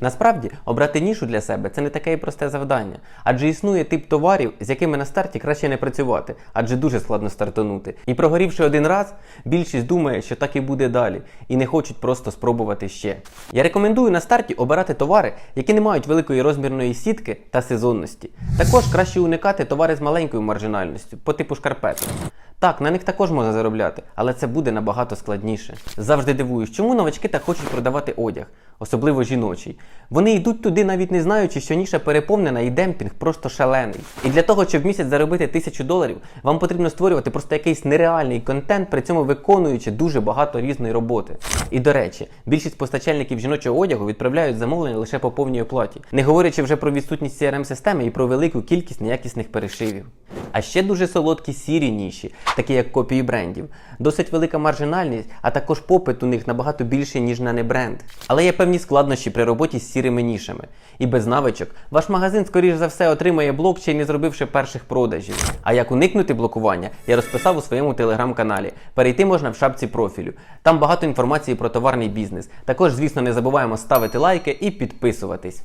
Насправді, обрати нішу для себе це не таке і просте завдання, адже існує тип товарів, з якими на старті краще не працювати, адже дуже складно стартанути. І прогорівши один раз, більшість думає, що так і буде далі, і не хочуть просто спробувати ще. Я рекомендую на старті обирати товари, які не мають великої розмірної сітки та сезонності. Також краще уникати товари з маленькою маржинальністю, по типу шкарпеток. Так, на них також можна заробляти, але це буде набагато складніше. Завжди дивуюсь, чому новачки так хочуть продавати одяг, особливо жіночий. Вони йдуть туди, навіть не знаючи, що ніша переповнена і демпінг просто шалений. І для того, щоб місяць заробити тисячу доларів, вам потрібно створювати просто якийсь нереальний контент, при цьому виконуючи дуже багато різної роботи. І до речі, більшість постачальників жіночого одягу відправляють замовлення лише по повній оплаті, не говорячи вже про відсутність crm системи і про велику кількість неякісних перешивів. А ще дуже солодкі сірі ніші, такі як копії брендів. Досить велика маржинальність, а також попит у них набагато більший, ніж на небренд. Але є певні складнощі при роботі з сірими нішами. І без навичок ваш магазин, скоріш за все, отримає блок, ще й не зробивши перших продажів. А як уникнути блокування, я розписав у своєму телеграм-каналі. Перейти можна в шапці профілю. Там багато інформації про товарний бізнес. Також, звісно, не забуваємо ставити лайки і підписуватись.